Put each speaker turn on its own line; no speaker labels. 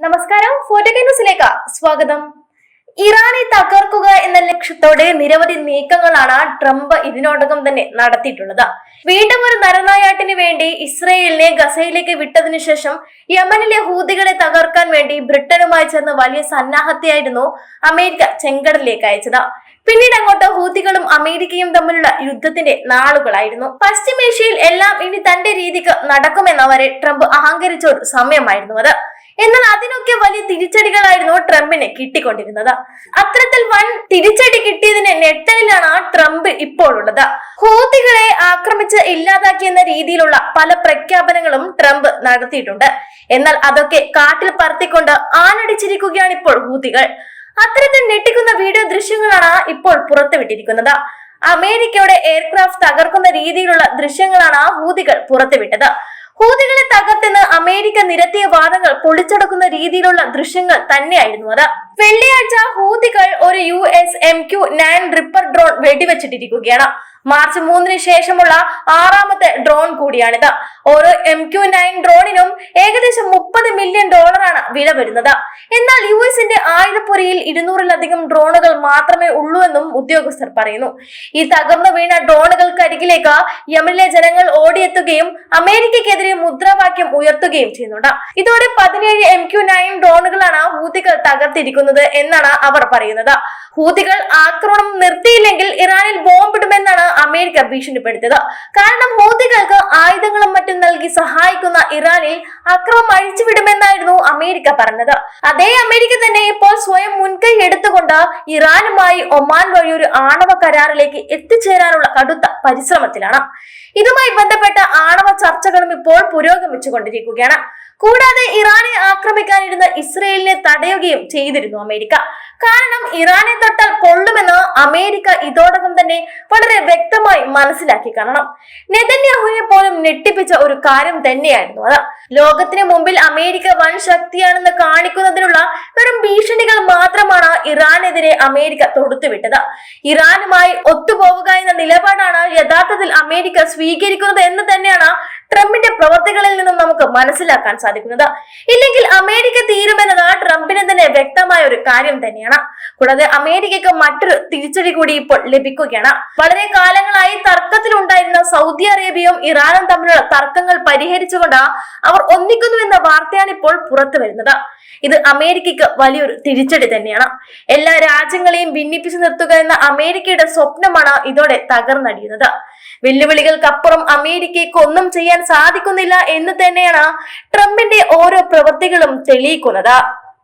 നമസ്കാരം. ഫോർട്ടുഗൽ ന്യൂസിലേക്ക് സ്വാഗതം. ഇറാനെ തകർക്കുക എന്ന ലക്ഷ്യത്തോടെ നിരവധി നീക്കങ്ങളാണ് ട്രംപ് ഇതിനോടകം തന്നെ നടത്തിയിട്ടുള്ളത്. വീണ്ടും ഒരു നരനായാട്ടിന് വേണ്ടി ഇസ്രയേലിനെ ഗസയിലേക്ക് വിട്ടതിനു ശേഷം യമനിലെ ഹൂതികളെ തകർക്കാൻ വേണ്ടി ബ്രിട്ടനുമായി ചേർന്ന് വലിയ സന്നാഹത്തെയായിരുന്നു അമേരിക്ക ചെങ്കടലിലേക്ക് അയച്ചത്. പിന്നീട് അങ്ങോട്ട് ഹൂതികളും അമേരിക്കയും തമ്മിലുള്ള യുദ്ധത്തിന്റെ നാളുകളായിരുന്നു. പശ്ചിമേഷ്യയിൽ എല്ലാം ഇനി തന്റെ രീതിക്ക് നടക്കുമെന്നവരെ ട്രംപ് അഹങ്കരിച്ച ഒരു സമയമായിരുന്നു അത്. എന്നാൽ അതിനൊക്കെ വലിയ തിരിച്ചടികളായിരുന്നു ട്രംപിനെ കിട്ടിക്കൊണ്ടിരുന്നത്. അത്തരത്തിൽ വൻ തിരിച്ചടി കിട്ടിയതിന് നെട്ടലിലാണ് ട്രംപ് ഇപ്പോൾ ഉള്ളത് ഹൂതികളെ ആക്രമിച്ച് ഇല്ലാതാക്കിയെന്ന രീതിയിലുള്ള പല പ്രഖ്യാപനങ്ങളും ട്രംപ് നടത്തിയിട്ടുണ്ട്. എന്നാൽ അതൊക്കെ കാട്ടിൽ പറത്തിക്കൊണ്ട് ആനടിച്ചിരിക്കുകയാണ് ഇപ്പോൾ ഹൂതികൾ അത്തരത്തിൽ ഞെട്ടിക്കുന്ന വീഡിയോ ദൃശ്യങ്ങളാണ് ഇപ്പോൾ പുറത്തുവിട്ടിരിക്കുന്നത്. അമേരിക്കയുടെ എയർക്രാഫ്റ്റ് തകർക്കുന്ന രീതിയിലുള്ള ദൃശ്യങ്ങളാണ് ആ ഹൂതികൾ പുറത്തുവിട്ടത്. ഹൂതികളെ തകർത്തെന്ന് അമേരിക്ക നിരത്തിയ വാദങ്ങൾ പൊളിച്ചടക്കുന്ന രീതിയിലുള്ള ദൃശ്യങ്ങൾ തന്നെയായിരുന്നു അത്. വെള്ളിയാഴ്ച ഹൂതികൾ ഒരു U S M Q nine Reaper drone വെടിവെച്ചിട്ടിരിക്കുകയാണ്. March മൂന്നിന് ശേഷമുള്ള ആറാമത്തെ ഡ്രോൺ കൂടിയാണിത്. ഓരോ എം ക്യു നയൻ ഡ്രോണിനും മുപ്പത് മില്യൺ ഡോളറാണ് വില വരുന്നത്. എന്നാൽ യു എസിന്റെ ആയുധപ്പുരയിൽ ഇരുന്നൂറിലധികം ഡ്രോണുകൾ മാത്രമേ ഉള്ളൂ എന്നും ഉദ്യോഗസ്ഥർ പറയുന്നു. ഈ തകർന്നു വീണ ഡ്രോണുകൾക്കരികിലേക്ക് യമനിലെ ജനങ്ങൾ ഓടിയെത്തുകയും അമേരിക്കക്കെതിരെ മുദ്രാവാക്യം ഉയർത്തുകയും ചെയ്യുന്നുണ്ട്. ഇതോടെ പതിനേഴ് എം ക്യു നയൻ ഡ്രോണുകളാണ് ഹൂതികൾ തകർത്തിരിക്കുന്നത് എന്നാണ് അവർ പറയുന്നത്. ഹൂതികൾ ആക്രമണം നിർത്തിയില്ലെങ്കിൽ അമേരിക്ക ഭീഷണിപ്പെടുത്തിയത് കാരണം ഹൂതികൾക്ക് ആയുധങ്ങളും മറ്റും നൽകി സഹായിക്കുന്ന ഇറാനിൽ അക്രമം അഴിച്ചുവിടുമെന്നായിരുന്നു അമേരിക്ക പറഞ്ഞത്. അതേ അമേരിക്ക തന്നെ ഇപ്പോൾ സ്വയം മുൻകൈ എടുത്തുകൊണ്ട് ഇറാനുമായി ഒമാൻ വഴി ഒരു ആണവ കരാറിലേക്ക് എത്തിച്ചേരാനുള്ള കടുത്ത പരിശ്രമത്തിലാണ്. ഇതുമായി ബന്ധപ്പെട്ട ആണവ ചർച്ചകളും ഇപ്പോൾ പുരോഗമിച്ചുകൊണ്ടിരിക്കുകയാണ്. കൂടാതെ ഇറാനെ ആക്രമിക്കാനിരുന്ന ഇസ്രയേലിനെ തടയുകയും ചെയ്തിരുന്നു അമേരിക്ക. കാരണം ഇറാനെ തൊട്ടാൽ പൊള്ളുമെന്ന് അമേരിക്ക ഇതോടകം തന്നെ വളരെ വ്യക്തമായി മനസ്സിലാക്കി കാണണം. നെതന്യാഹുവിനെ പോലും ഞെട്ടിപ്പിച്ച ഒരു കാര്യം തന്നെയായിരുന്നു അത്. ലോകത്തിന് മുമ്പിൽ അമേരിക്ക വൻ ശക്തിയാണെന്ന് കാണിക്കുന്നതിനുള്ള വെറും ഭീഷണികൾ മാത്രമാണ് ഇറാനെതിരെ അമേരിക്ക തൊടുത്തുവിട്ടത്. ഇറാനുമായി ഒത്തുപോവുക എന്ന നിലപാടാണ് യഥാർത്ഥത്തിൽ അമേരിക്ക സ്വീകരിക്കുന്നത് എന്ന് തന്നെയാണ് ട്രംപിന്റെ പ്രവർത്തികളിൽ നിന്നും നമുക്ക് മനസ്സിലാക്കാൻ സാധിക്കുന്നത്. ഇല്ലെങ്കിൽ അമേരിക്ക തീരുമെന്നത് ട്രംപിന് തന്നെ വ്യക്തമായ ഒരു കാര്യം തന്നെയാണ്. കൂടാതെ അമേരിക്കക്ക് മറ്റൊരു തിരിച്ചടി കൂടി ഇപ്പോൾ ലഭിക്കുകയാണ്. വളരെ കാലങ്ങളായി തർക്കത്തിലുണ്ടായിരുന്ന സൗദി അറേബ്യയും ഇറാനും തമ്മിലുള്ള തർക്കങ്ങൾ പരിഹരിച്ചുകൊണ്ട് അവർ ഒന്നിക്കുന്നു എന്ന വാർത്തയാണ് ഇപ്പോൾ പുറത്തു വരുന്നത് ഇത് അമേരിക്കയ്ക്ക് വലിയൊരു തിരിച്ചടി തന്നെയാണ്. എല്ലാ രാജ്യങ്ങളെയും ഭിന്നിപ്പിച്ചു നിർത്തുക എന്ന അമേരിക്കയുടെ സ്വപ്നമാണ് ഇതോടെ തകർന്നടിയുന്നത്. വെല്ലുവിളികൾക്കപ്പുറം അമേരിക്കയ്ക്ക് ഒന്നും ചെയ്യാൻ സാധിക്കുന്നില്ല എന്ന് തന്നെയാണ് ട്രംപിന്റെ ഓരോ പ്രവൃത്തികളും തെളിയിക്കുന്നത്.